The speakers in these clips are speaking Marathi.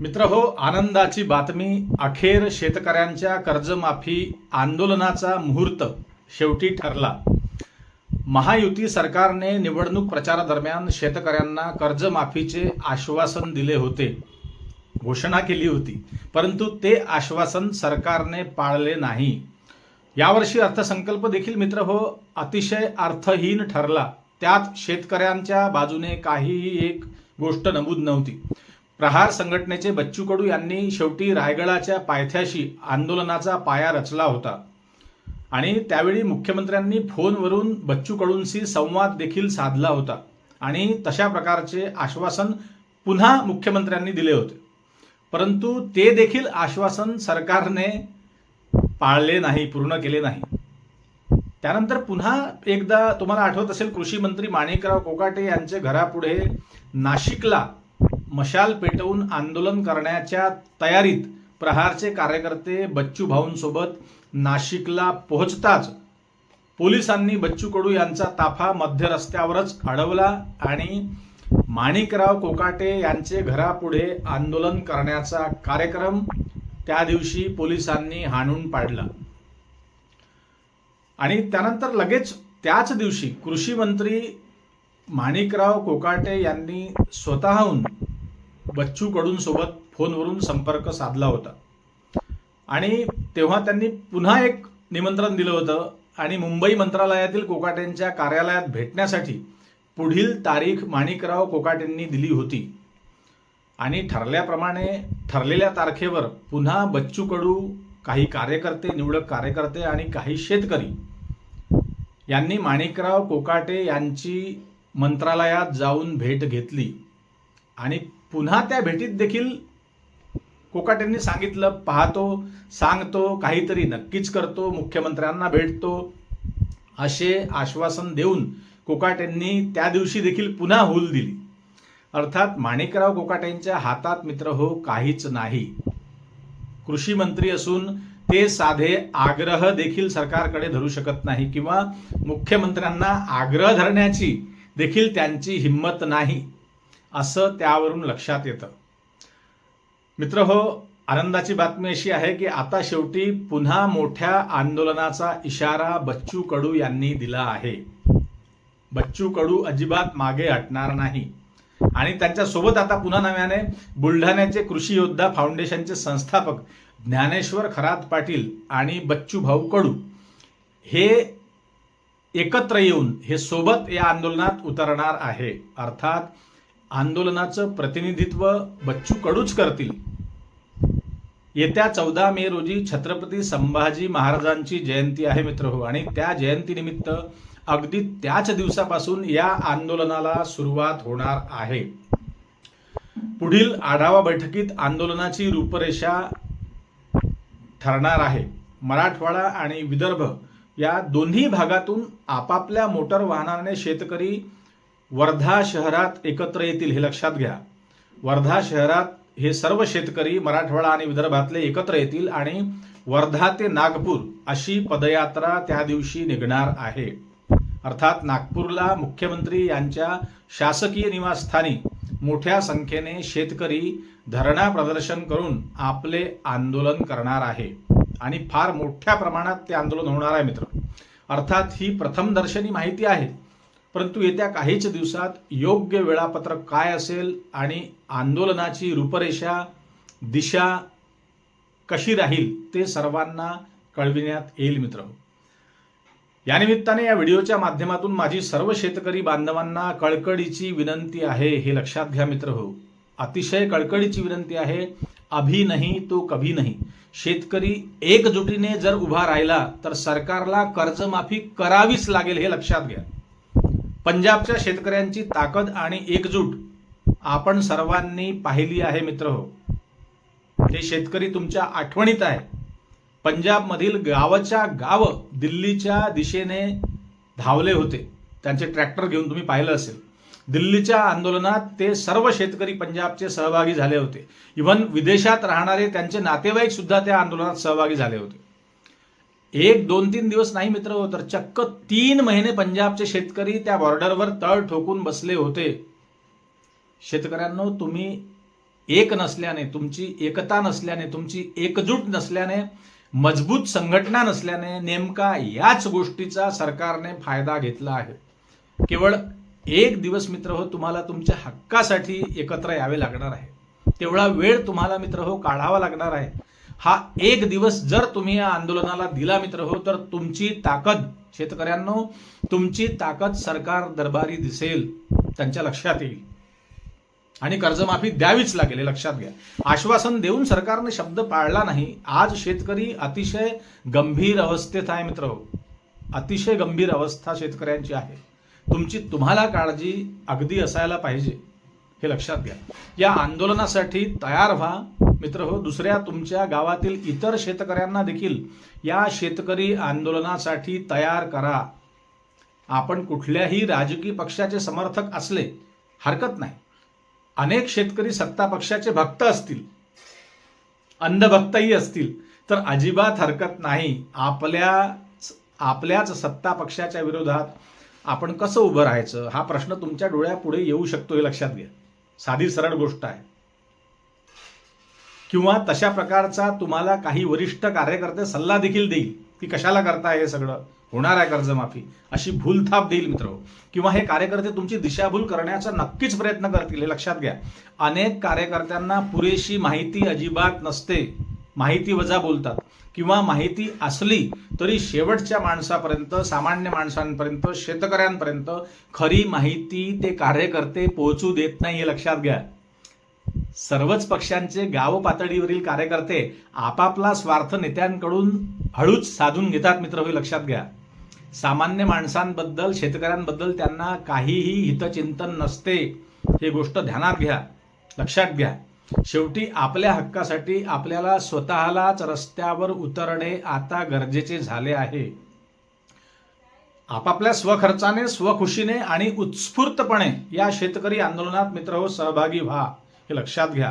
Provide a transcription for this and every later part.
मित्र हो आनंदाची बातमी. अखेर शेतकऱ्यांच्या कर्जमाफी आंदोलनाचा मुहूर्त शेवटी ठरला. महायुती सरकारने निवडणूक प्रचारादरम्यान शेतकऱ्यांना कर्जमाफीचे आश्वासन दिले होते. घोषणा केली होती. परंतु ते आश्वासन सरकारने पाळले नाही. यावर्षी अर्थसंकल्प देखील मित्र हो अतिशय अर्थहीन ठरला. त्यात शेतकऱ्यांच्या बाजूने काहीही एक गोष्ट नमूद नव्हती. प्रहार संघटनेचे बच्चू कडू यांनी शेवटी रायगडाच्या पायथ्याशी आंदोलनाचा पाया रचला होता. आणि त्यावेळी मुख्यमंत्र्यांनी फोनवरून बच्चू कडूंशी संवाद देखील साधला होता. आणि तशा प्रकारचे आश्वासन पुन्हा मुख्यमंत्र्यांनी दिले होते. परंतु ते देखील आश्वासन सरकारने पाळले नाही पूर्ण केले नाही. त्यानंतर पुन्हा एकदा तुम्हाला आठवत असेल कृषी मंत्री माणिकराव कोकाटे यांचे घरापुढे नाशिकला मशाल पेटवून आंदोलन करण्याच्या तयारीत प्रहारचे कार्यकर्ते बच्चू भाऊंसोबत नाशिकला पोहोचताच पोलिसांनी बच्चू कडू यांचा ताफा मध्य रस्त्यावरच अडवला आणि माणिकराव कोकाटे यांचे घरापुढे आंदोलन करण्याचा कार्यक्रम त्या दिवशी पोलिसांनी हाणून पाडला. आणि त्यानंतर लगेच त्याच दिवशी कृषी मंत्री माणिकराव कोकाटे यांनी स्वतःहून बच्चू कडूंसोबत फोनवरून संपर्क साधला होता. आणि तेव्हा त्यांनी पुन्हा एक निमंत्रण दिलं होतं आणि मुंबई मंत्रालयातील कोकाटेंच्या कार्यालयात भेटण्यासाठी पुढील तारीख माणिकराव कोकाटेंनी दिली होती. आणि ठरल्याप्रमाणे ठरलेल्या तारखेवर पुन्हा बच्चू कडू काही कार्यकर्ते निवडक कार्यकर्ते आणि काही शेतकरी यांनी माणिकराव कोकाटे यांची मंत्रालयात जाऊन भेट घेतली आणि पुन्हा त्या भेटीत देखील कोकाटेंनी सांगितलं पाहतो सांगतो काहीतरी नक्कीच करतो मुख्यमंत्र्यांना भेटतो असे आश्वासन देऊन कोकाटेंनी त्या दिवशी देखील पुन्हा हूल दिली. अर्थात माणिकराव कोकाटेंच्या हातात मित्र हो काहीच नाही. कृषी मंत्री असून ते साधे आग्रह देखील सरकारकडे धरू शकत नाही किंवा मुख्यमंत्र्यांना आग्रह धरण्याची देखील त्यांची हिंमत नाही. असं त्यावरून लक्षात येतं. मित्र हो आनंदाची बातमी अशी आहे की आता शेवटी पुन्हा मोठ्या आंदोलनाचा इशारा बच्चू कडू यांनी दिला आहे. बच्चू कडू अजिबात मागे हटणार नाही. आणि त्यांच्यासोबत आता पुन्हा नव्याने बुलढाण्याचे कृषी योद्धा फाउंडेशनचे संस्थापक ज्ञानेश्वर खरात पाटील आणि बच्चू भाऊ कडू हे एकत्र येऊन हे सोबत या आंदोलनात उतरणार आहे. अर्थात आंदोलनाचं प्रतिनिधित्व बच्चू कडूच करतील. येत्या चौदा मे रोजी छत्रपती संभाजी महाराजांची जयंती आहे मित्र हो. आणि त्या जयंतीनिमित्त अगदी त्याच दिवसापासून या आंदोलनाला सुरुवात होणार आहे. पुढील आढावा बैठकीत आंदोलनाची रूपरेषा ठरणार आहे. मराठवाडा आणि विदर्भ या दोन्ही भागातून आपापल्या मोटर वाहनाने शेतकरी वर्धा शहरात एकत्र येतील हे लक्षात घ्या. वर्धा शहरात हे सर्व शेतकरी मराठवाडा आणि विदर्भातले एकत्र येतील आणि वर्धा ते नागपूर अशी पदयात्रा त्या दिवशी निघणार आहे. अर्थात नागपूरला मुख्यमंत्री यांच्या शासकीय निवासस्थानी मोठ्या संख्येने शेतकरी धरणा प्रदर्शन करून आपले आंदोलन करणार आहे. आणि फार मोठ्या प्रमाणात ते आंदोलन होणार आहे मित्र. अर्थात ही प्रथमदर्शनी माहिती आहे. परंतु येत्या काहीच दिवसात योग्य वेळापत्रक काय असेल आणि आंदोलनाची रूपरेषा दिशा कशी राहील ते सर्वांना कळविण्यात येईल मित्र. यानिमित्ताने या व्हिडिओच्या माध्यमातून माझी सर्व शेतकरी बांधवांना कळकळीची विनंती आहे हे लक्षात घ्या मित्र हो. अतिशय कळकळीची विनंती आहे अभी नाही तो कभी नाही. शेतकरी एकजुटीने जर उभा राहिला तर सरकारला कर्जमाफी करावीच लागेल हे लक्षात घ्या. पंजाबच्या शेतकऱ्यांची ताकद आणि एकजूट आपण सर्वांनी पाहिली आहे मित्र हो हे शेतकरी तुमच्या आठवणीत आहे. पंजाबमधील गावाच्या गाव दिल्लीच्या दिशेने धावले होते. त्यांचे ट्रॅक्टर घेऊन तुम्ही पाहिलं असेल. दिल्लीच्या आंदोलनात ते सर्व शेतकरी पंजाबचे सहभागी झाले होते. इव्हन विदेशात राहणारे त्यांचे नातेवाईक सुद्धा त्या आंदोलनात सहभागी झाले होते. एक दोन तीन दिवस नाही मित्र हो तर चक्क तीन महिने पंजाबचे शेतकरी त्या बॉर्डरवर तळ ठोकून बसले होते. शेतकऱ्यांनो तुम्ही एक नसल्याने तुमची एकता नसल्याने तुमची एकजूट नसल्याने मजबूत संघटना नसल्याने नेमका याच गोष्टीचा सरकारने फायदा घेतला आहे. केवळ एक दिवस मित्र हो तुम्हाला तुमच्या हक्कासाठी एकत्र यावे लागणार आहे. तेवढा वेळ तुम्हाला मित्र हो काढावा लागणार आहे. हा एक दिवस जर तुम्ही या आंदोलनाला दिला मित्र हो तर तुमची ताकद शेतकऱ्यांनो तुमची ताकद सरकार दरबारी दिसेल त्यांच्या लक्षात येईल. आणि कर्जमाफी द्यावीच लागेल हे लक्षात घ्या. आश्वासन देऊन सरकारने शब्द पाळला नाही. आज शेतकरी अतिशय गंभीर अवस्थेत आहे मित्र हो. अतिशय गंभीर अवस्था शेतकऱ्यांची आहे. तुमची तुम्हाला काळजी अगदी असायला पाहिजे. हे लक्षात घ्या. या आंदोलनासाठी तयार व्हा. मित्र हो दुसऱ्या तुमच्या गावातील इतर शेतकऱ्यांना देखील या शेतकरी आंदोलनासाठी तयार करा. आपण कुठल्याही राजकीय पक्षाचे समर्थक असले हरकत नाही. अनेक शेतकरी सत्ता पक्षाचे भक्त असतील अंधभक्तही असतील तर अजिबात हरकत नाही. आपल्या आपल्याच सत्ता पक्षाच्या विरोधात आपण कसं उभं राहायचं? हा प्रश्न तुमच्या डोळ्यापुढे येऊ शकतो हे लक्षात घ्या. साधी सरळ गोष्ट आहे. किंवा तशा प्रकारचा तुम्हाला काही वरिष्ठ कार्यकर्ते सल्ला देखील देईल. की कशाला करताय हे सगळं? होणार आहे कर्जमाफी. अशी भूलथाप देईल मित्र. किंवा हे कार्यकर्ते तुमची दिशाभूल करण्याचा नक्कीच प्रयत्न करतील. हे लक्षात घ्या. अनेक कार्यकर्त्यांना पुरेशी माहिती अजिबात नसते. माहिती वजा बोलतात. किंवा माहिती असली तरी शेवटच्या माणसापर्यंत सामान्य माणसांपर्यंत शेतकऱ्यांपर्यंत खरी माहिती ते कार्यकर्ते पोहोचू देत नाही हे लक्षात घ्या. सर्वच पक्षांचे गाव पातळीवरील कार्यकर्ते आपापला स्वार्थ नेत्यांकडून हळूच साधून घेतात मित्र हे लक्षात घ्या. सामान्य माणसांबद्दल शेतकऱ्यांबद्दल त्यांना काहीही हितचिंतन नसते हे गोष्ट ध्यानात घ्या लक्षात घ्या. शेवटी आपल्या हक्कासाठी आपल्याला स्वतःलाच रस्त्यावर उतरणे आता गरजेचे झाले आहे. आपापल्या स्वखर्चाने स्वखुशीने आणि उत्स्फूर्तपणे या शेतकरी आंदोलनात मित्र हो सहभागी व्हा. हे लक्षात घ्या.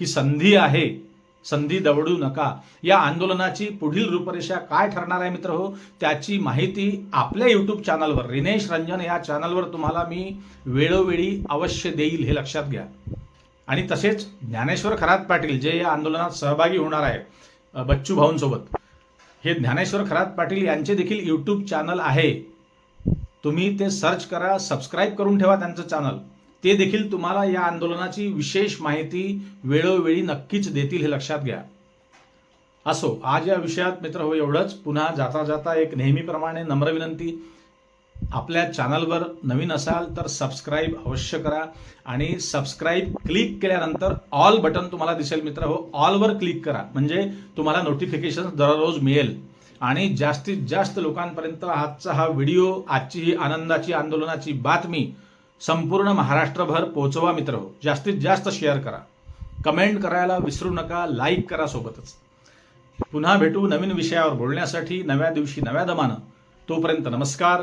ही संधी आहे. संधी दवडू नका. या आंदोलनाची पुढील रूपरेषा काय ठरणार आहे मित्र हो? त्याची माहिती आपल्या यूट्यूब चॅनलवर रिनेश रंजन या चॅनलवर तुम्हाला मी वेळोवेळी अवश्य देईल हे लक्षात घ्या. आणि तसेच ज्ञानेश्वर खरात पाटील जे या आंदोलनात सहभागी होणार आहे बच्चू भाऊंसोबत हे ज्ञानेश्वर खरात पाटील यांचे देखील यूट्यूब चॅनल आहे. तुम्ही ते सर्च करा सबस्क्राईब करून ठेवा त्यांचं चॅनल ते देखील तुम्हाला या आंदोलनाची विशेष माहिती वेळोवेळी नक्कीच देतील हे लक्षात घ्या. असो आज या विषयात मित्र हो एवढंच. पुन्हा जाता जाता एक नेहमीप्रमाणे नम्र विनंती. आपल्या चॅनलवर नवीन असाल तर सबस्क्राईब अवश्य करा आणि सबस्क्राईब क्लिक केल्यानंतर ऑल बटन तुम्हाला दिसेल मित्र हो ऑलवर क्लिक करा. म्हणजे तुम्हाला नोटिफिकेशन दररोज मिळेल. आणि जास्तीत जास्त लोकांपर्यंत आजचा हा व्हिडिओ आजची ही आनंदाची आंदोलनाची बातमी संपूर्ण महाराष्ट्रभर पोहोचवा मित्र हो. जास्तीत जास्त शेअर करा. कमेंट करायला विसरू नका लाईक करा सोबतच. पुन्हा भेटू नवीन विषयावर बोलण्यासाठी नव्या दिवशी नव्या दमानं. तोपर्यंत नमस्कार.